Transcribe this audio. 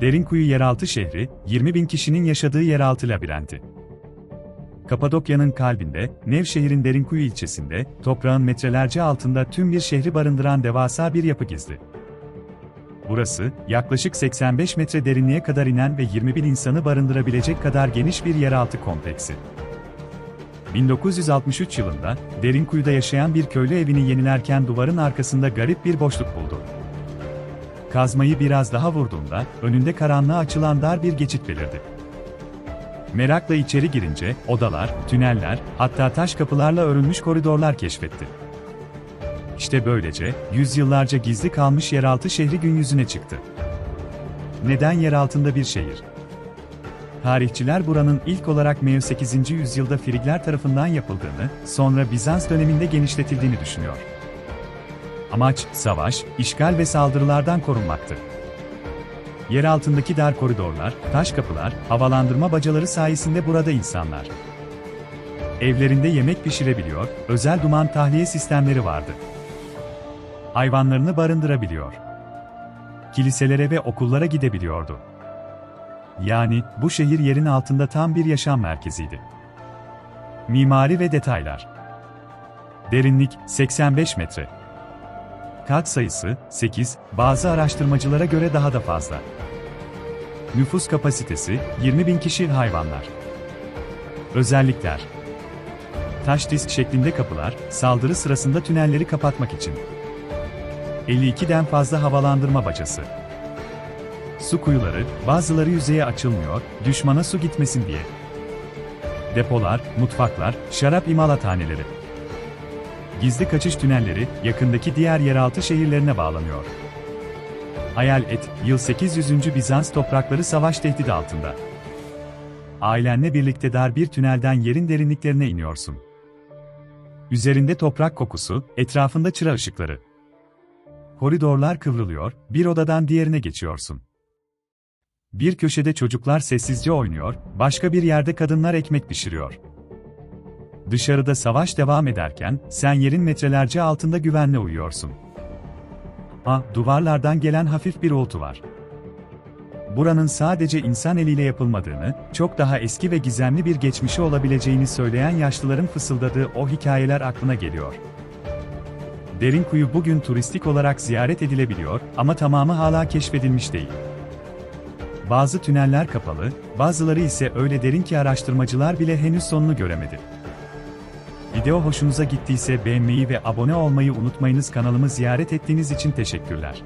Derinkuyu yeraltı şehri, 20 bin kişinin yaşadığı yeraltı labirenti. Kapadokya'nın kalbinde, Nevşehir'in Derinkuyu ilçesinde, toprağın metrelerce altında tüm bir şehri barındıran devasa bir yapı gizli. Burası, yaklaşık 85 metre derinliğe kadar inen ve 20 bin insanı barındırabilecek kadar geniş bir yeraltı kompleksi. 1963 yılında, Derinkuyu'da yaşayan bir köylü evini yenilerken duvarın arkasında garip bir boşluk buldu. Kazmayı biraz daha vurduğunda, önünde karanlığa açılan dar bir geçit belirdi. Merakla içeri girince, odalar, tüneller, hatta taş kapılarla örülmüş koridorlar keşfetti. İşte böylece, yüzyıllarca gizli kalmış yeraltı şehri gün yüzüne çıktı. Neden yer altında bir şehir? Tarihçiler buranın ilk olarak Meo 8. yüzyılda Frigler tarafından yapıldığını, sonra Bizans döneminde genişletildiğini düşünüyor. Amaç, savaş, işgal ve saldırılardan korunmaktı. Yer altındaki dar koridorlar, taş kapılar, havalandırma bacaları sayesinde burada insanlar. Evlerinde yemek pişirebiliyor, özel duman tahliye sistemleri vardı. Hayvanlarını barındırabiliyor. Kiliselere ve okullara gidebiliyordu. Yani bu şehir yerin altında tam bir yaşam merkeziydi. Mimari ve detaylar. Derinlik 85 metre. Kat sayısı 8, bazı araştırmacılara göre daha da fazla. Nüfus kapasitesi 20 bin kişi hayvanlar. Özellikler Taş disk şeklinde kapılar, saldırı sırasında tünelleri kapatmak için. 52'den fazla havalandırma bacası. Su kuyuları, bazıları yüzeye açılmıyor, düşmana su gitmesin diye. Depolar, mutfaklar, şarap imalathaneleri. Gizli kaçış tünelleri, yakındaki diğer yeraltı şehirlerine bağlanıyor. Hayal et, yıl 800. Bizans toprakları savaş tehdidi altında. Ailenle birlikte dar bir tünelden yerin derinliklerine iniyorsun. Üzerinde toprak kokusu, etrafında çıra ışıkları. Koridorlar kıvrılıyor, bir odadan diğerine geçiyorsun. Bir köşede çocuklar sessizce oynuyor, başka bir yerde kadınlar ekmek pişiriyor. Dışarıda savaş devam ederken, sen yerin metrelerce altında güvenle uyuyorsun. Ha, duvarlardan gelen hafif bir uğultu var. Buranın sadece insan eliyle yapılmadığını, çok daha eski ve gizemli bir geçmişi olabileceğini söyleyen yaşlıların fısıldadığı o hikayeler aklına geliyor. Derinkuyu bugün turistik olarak ziyaret edilebiliyor ama tamamı hala keşfedilmiş değil. Bazı tüneller kapalı, bazıları ise öyle derin ki araştırmacılar bile henüz sonunu göremedi. Video hoşunuza gittiyse beğenmeyi ve abone olmayı unutmayınız kanalımı ziyaret ettiğiniz için teşekkürler.